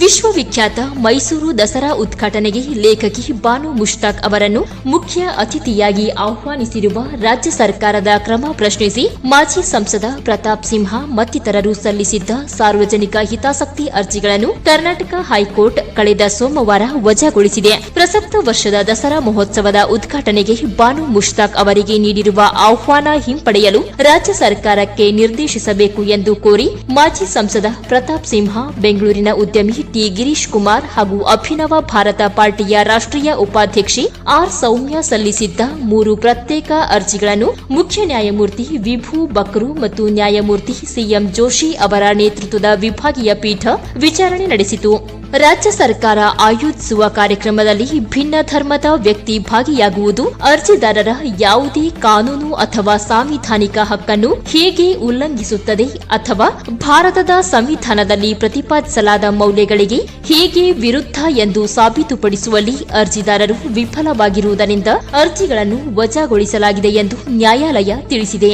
ವಿಶ್ವವಿಖ್ಯಾತ ಮೈಸೂರು ದಸರಾ ಉದ್ಘಾಟನೆಗೆ ಲೇಖಕಿ ಬಾನು ಮುಷ್ತಾಕ್ ಅವರನ್ನು ಮುಖ್ಯ ಅತಿಥಿಯಾಗಿ ಆಹ್ವಾನಿಸಿರುವ ರಾಜ್ಯ ಸರ್ಕಾರದ ಕ್ರಮ ಪ್ರಶ್ನಿಸಿ ಮಾಜಿ ಸಂಸದ ಪ್ರತಾಪ್ ಸಿಂಹ ಮತ್ತಿತರರು ಸಲ್ಲಿಸಿದ್ದ ಸಾರ್ವಜನಿಕ ಹಿತಾಸಕ್ತಿ ಅರ್ಜಿಗಳನ್ನು ಕರ್ನಾಟಕ ಹೈಕೋರ್ಟ್ ಕಳೆದ ಸೋಮವಾರ ವಜಾಗೊಳಿಸಿದೆ. ಪ್ರಸಕ್ತ ವರ್ಷದ ದಸರಾ ಮಹೋತ್ಸವದ ಉದ್ಘಾಟನೆಗೆ ಬಾನು ಮುಷ್ತಾಕ್ ಅವರಿಗೆ ನೀಡಿರುವ ಆಹ್ವಾನ ಹಿಂಪಡೆಯಲು ರಾಜ್ಯ ಸರ್ಕಾರಕ್ಕೆ ನಿರ್ದೇಶಿಸಬೇಕು ಎಂದು ಕೋರಿ ಮಾಜಿ ಸಂಸದ ಪ್ರತಾಪ್ ಸಿಂಹ ಬೆಂಗಳೂರಿನ ಉದ್ಯಮಿ ಟಿ ಗಿರೀಶ್ ಕುಮಾರ್ ಹಾಗೂ ಅಭಿನವ ಭಾರತ ಪಾರ್ಟಿಯ ರಾಷ್ಟ್ರೀಯ ಉಪಾಧ್ಯಕ್ಷೆ ಆರ್ ಸೌಮ್ಯ ಸಲ್ಲಿಸಿದ್ದ ಮೂರು ಪ್ರತ್ಯೇಕ ಅರ್ಜಿಗಳನ್ನು ಮುಖ್ಯ ನ್ಯಾಯಮೂರ್ತಿ ವಿಭು ಬಕ್ರು ಮತ್ತು ನ್ಯಾಯಮೂರ್ತಿ ಸಿಎಂ ಜೋಶಿ ಅವರ ನೇತೃತ್ವದ ವಿಭಾಗೀಯ ಪೀಠ ವಿಚಾರಣೆ ನಡೆಸಿತು. ರಾಜ್ಯ ಸರ್ಕಾರ ಆಯೋಜಿಸುವ ಕಾರ್ಯಕ್ರಮದಲ್ಲಿ ಭಿನ್ನ ಧರ್ಮದ ವ್ಯಕ್ತಿ ಭಾಗಿಯಾಗುವುದು ಅರ್ಜಿದಾರರ ಯಾವುದೇ ಕಾನೂನು ಅಥವಾ ಸಾಂವಿಧಾನಿಕ ಹಕ್ಕನ್ನು ಹೇಗೆ ಉಲ್ಲಂಘಿಸುತ್ತದೆ ಅಥವಾ ಭಾರತದ ಸಂವಿಧಾನದಲ್ಲಿ ಪ್ರತಿಪಾದಿಸಲಾದ ಮೌಲ್ಯಗಳಿಗೆ ಹೇಗೆ ವಿರುದ್ಧ ಎಂದು ಸಾಬೀತುಪಡಿಸುವಲ್ಲಿ ಅರ್ಜಿದಾರರು ವಿಫಲವಾಗಿರುವುದರಿಂದ ಅರ್ಜಿಗಳನ್ನು ವಜಾಗೊಳಿಸಲಾಗಿದೆ ಎಂದು ನ್ಯಾಯಾಲಯ ತಿಳಿಸಿದೆ.